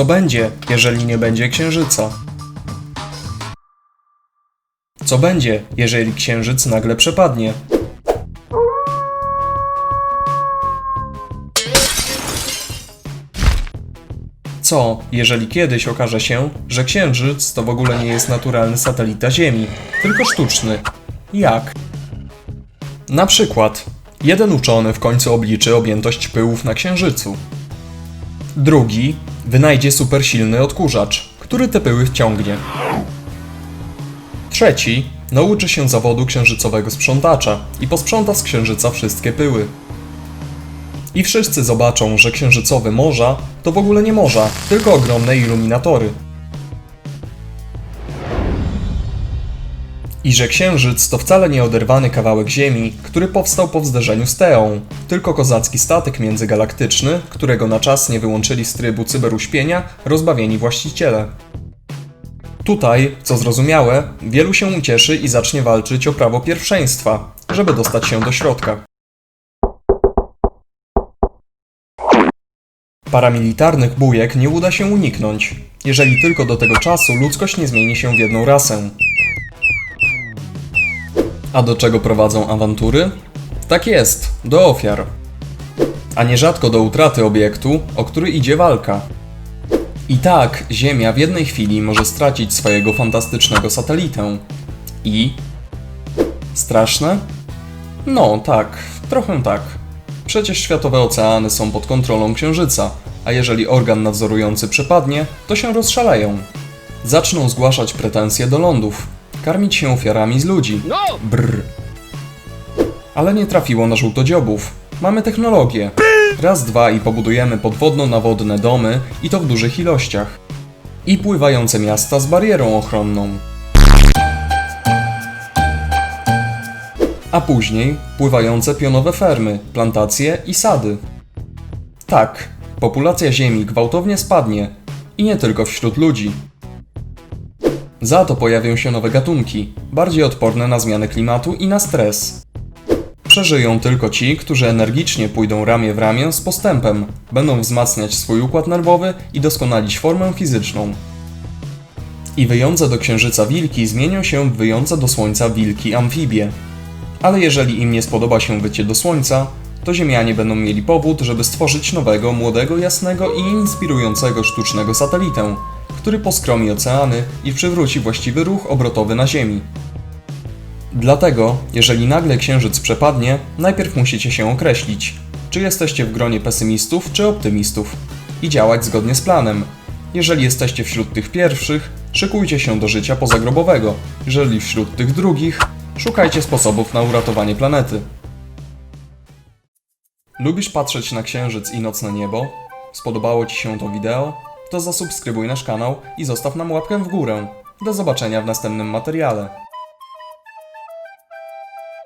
Co będzie, jeżeli nie będzie księżyca? Co będzie, jeżeli księżyc nagle przepadnie? Co, jeżeli kiedyś okaże się, że księżyc to w ogóle nie jest naturalny satelita Ziemi, tylko sztuczny? Jak? Na przykład, jeden uczony w końcu obliczy objętość pyłów na księżycu. Drugi wynajdzie supersilny odkurzacz, który te pyły wciągnie. Trzeci nauczy się zawodu księżycowego sprzątacza i posprząta z księżyca wszystkie pyły. I wszyscy zobaczą, że księżycowe morza to w ogóle nie morza, tylko ogromne iluminatory. I że księżyc to wcale nie oderwany kawałek Ziemi, który powstał po zderzeniu z Teą, tylko kozacki statek międzygalaktyczny, którego na czas nie wyłączyli z trybu cyberuśpienia rozbawieni właściciele. Tutaj, co zrozumiałe, wielu się ucieszy i zacznie walczyć o prawo pierwszeństwa, żeby dostać się do środka. Paramilitarnych bujek nie uda się uniknąć, jeżeli tylko do tego czasu ludzkość nie zmieni się w jedną rasę. A do czego prowadzą awantury? Tak jest, do ofiar. A nierzadko do utraty obiektu, o który idzie walka. I tak Ziemia w jednej chwili może stracić swojego fantastycznego satelitę. I. Straszne? No, tak, trochę tak. Przecież światowe oceany są pod kontrolą Księżyca, a jeżeli organ nadzorujący przepadnie, to się rozszaleją. Zaczną zgłaszać pretensje do lądów, karmić się ofiarami z ludzi. Brr. Ale nie trafiło na żółtodziobów. Mamy technologię. Raz, dwa i pobudujemy podwodno-nawodne domy i to w dużych ilościach. I pływające miasta z barierą ochronną. A później pływające pionowe fermy, plantacje i sady. Tak, populacja Ziemi gwałtownie spadnie i nie tylko wśród ludzi. Za to pojawią się nowe gatunki, bardziej odporne na zmiany klimatu i na stres. Przeżyją tylko ci, którzy energicznie pójdą ramię w ramię z postępem, będą wzmacniać swój układ nerwowy i doskonalić formę fizyczną. I wyjące do księżyca wilki zmienią się w wyjące do słońca wilki amfibie. Ale jeżeli im nie spodoba się wycie do słońca, to Ziemianie będą mieli powód, żeby stworzyć nowego, młodego, jasnego i inspirującego sztucznego satelitę, który poskromi oceany i przywróci właściwy ruch obrotowy na Ziemi. Dlatego, jeżeli nagle księżyc przepadnie, najpierw musicie się określić, czy jesteście w gronie pesymistów czy optymistów i działać zgodnie z planem. Jeżeli jesteście wśród tych pierwszych, szykujcie się do życia pozagrobowego. Jeżeli wśród tych drugich, szukajcie sposobów na uratowanie planety. Lubisz patrzeć na księżyc i nocne niebo? Spodobało Ci się to wideo? To zasubskrybuj nasz kanał i zostaw nam łapkę w górę. Do zobaczenia w następnym materiale.